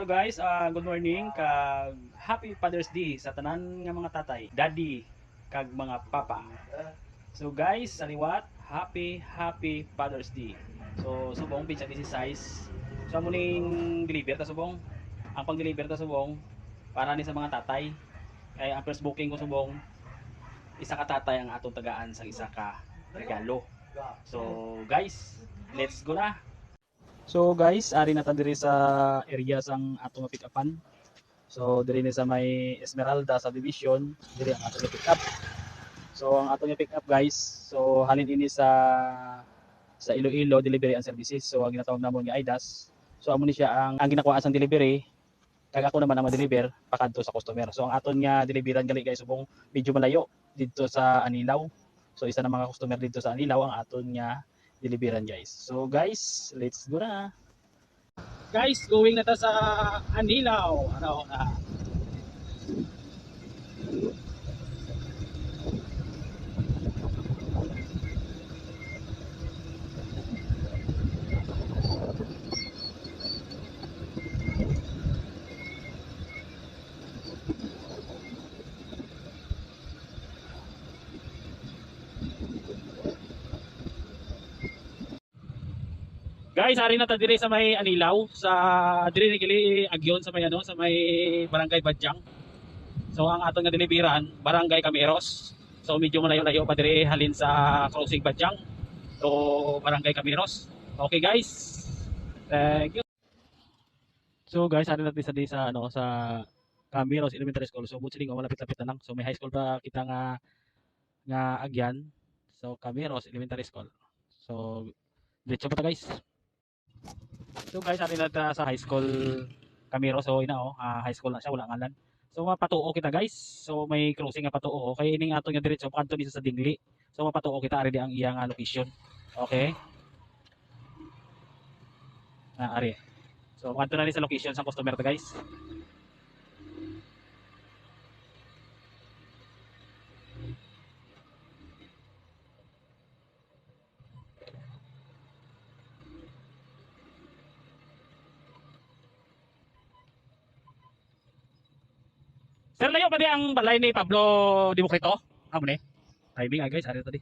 Hello guys, ah, good morning kag Happy Father's Day sa tanan nga mga tatay, daddy kag mga papa. So guys, sa liwat, happy happy Father's Day. So subong pinsa busy size. So amo ning deliver ta subong. Ang pang-deliver ta subong para ni sa mga tatay. Kaya ang first booking ko subong isa ka tatay ang atong tagaan sa isa ka regalo. So guys, let's go na. So guys, ari na ta diri sa area sang atong pick upan. So diri ni sa may Esmeralda subdivision, diri ang atong pick up. So ang atong pick up guys, so halin ini sa sa Iloilo Delivery and Services. So ang ginatawag namon nga IDAS. So amo ni siya ang ang ginakuha sang delivery kag ako naman ang ma-deliver pakadto sa customer. So ang aton nga deliveran gali guys subong medyo malayo dito sa Anilaw. So isa na mga customer dito sa Anilaw ang aton nga deliveran guys. So guys, let's go na. Guys, going na ta sa Anilaw. Ano na? Guys, ari na ta dire sa may Anilaw, sa dire ni kili agyon sa may ano, sa may Barangay Badjang. So ang aton nga deliveran, Barangay Camiros. So medyo malayo-layo pa dire halin sa crossing Badjang. So Barangay Camiros. Okay guys. Thank you. So guys, ari na sa di sa ano sa Camiros Elementary School. So buti nga malapit-lapit na lang. So may high school pa kita nga nga agyan. So Camiros Elementary School. So diretso pa ta guys. So guys, ari na ta sa high school Camiro. So ina oh, ah, high school na siya, wala ngalan. So mapatuo kita guys. So may crossing nga patuo. Kay ining ato nga diretso kanto ni sa Dingli. So mapatuo kita ari di ang iyang ah, location. Okay? Ah, ari. So kanto na ni sa location sa customer ta guys. Sir, layo pa di ang balay ni Pablo Demokrito? Amo ni. Timing ah guys, ari to di.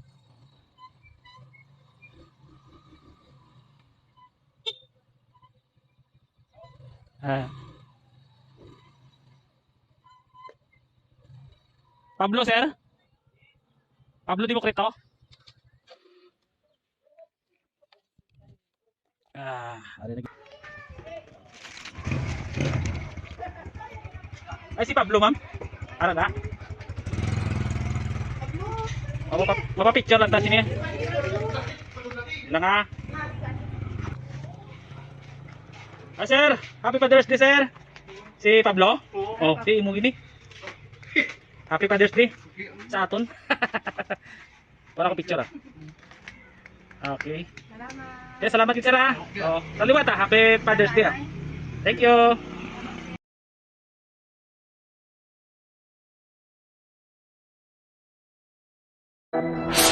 Ah. Pablo, sir? Pablo Demokrito? Ah, ari na. Ay, si Pablo, ma'am. Ara na? Mapa, mapapicture lang ta sini. Lang ha. Ah, sir. Happy Father's Day, sir. Si Pablo? Oh, si imo gini. Happy Father's Day. Sa aton. Para ko picture ah. Okay. Salamat. Yeah, salamat din sir ah. Oh, saliwat ah. Happy Father's Day ah. Thank you.